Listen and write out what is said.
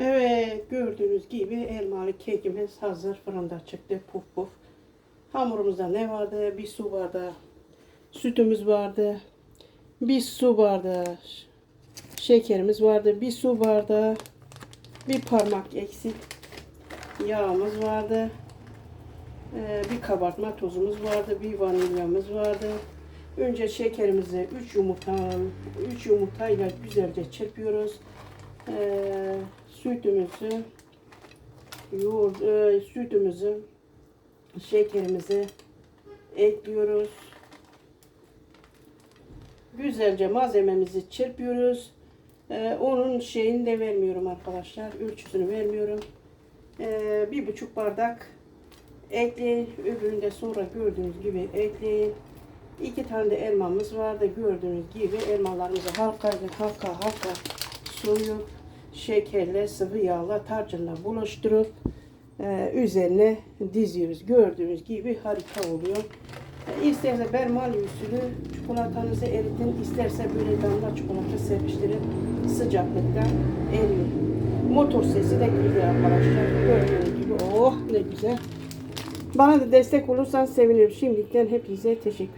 Evet gördüğünüz gibi elmalı kekimiz hazır fırında çıktı puf puf. Hamurumuzda ne vardı? Bir su bardağı sütümüz vardı. Bir su bardağı şekerimiz vardı. Bir su bardağı bir parmak eksik yağımız vardı. Ee, bir kabartma tozumuz vardı. Bir vanilyamız vardı. Önce şekerimizi 3 yumurta 3 yumurtayla güzelce çırpıyoruz. Ee, sütümüzü yoğurt, e, sütümüzü şekerimizi ekliyoruz. Güzelce malzememizi çırpıyoruz. Ee, onun şeyini de vermiyorum arkadaşlar. Ölçüsünü vermiyorum. Ee, bir buçuk bardak ekleyin. Öbürünü de sonra gördüğünüz gibi ekleyin. İki tane de elmamız vardı. Gördüğünüz gibi elmalarımızı halka halka halka soyup şekerle sıvı yağla tarçınla buluşturup e, üzerine diziyoruz. Gördüğünüz gibi harika oluyor. E, İsterse bermali usulü çikolatanızı eritin. isterse böyle damla çikolata serpiştirin. Sıcaklıkta eriyor. Motor sesi de güzel arkadaşlar. Gördüğünüz gibi oh ne güzel. Bana da destek olursan sevinirim. Şimdiden hepinize teşekkür ederim.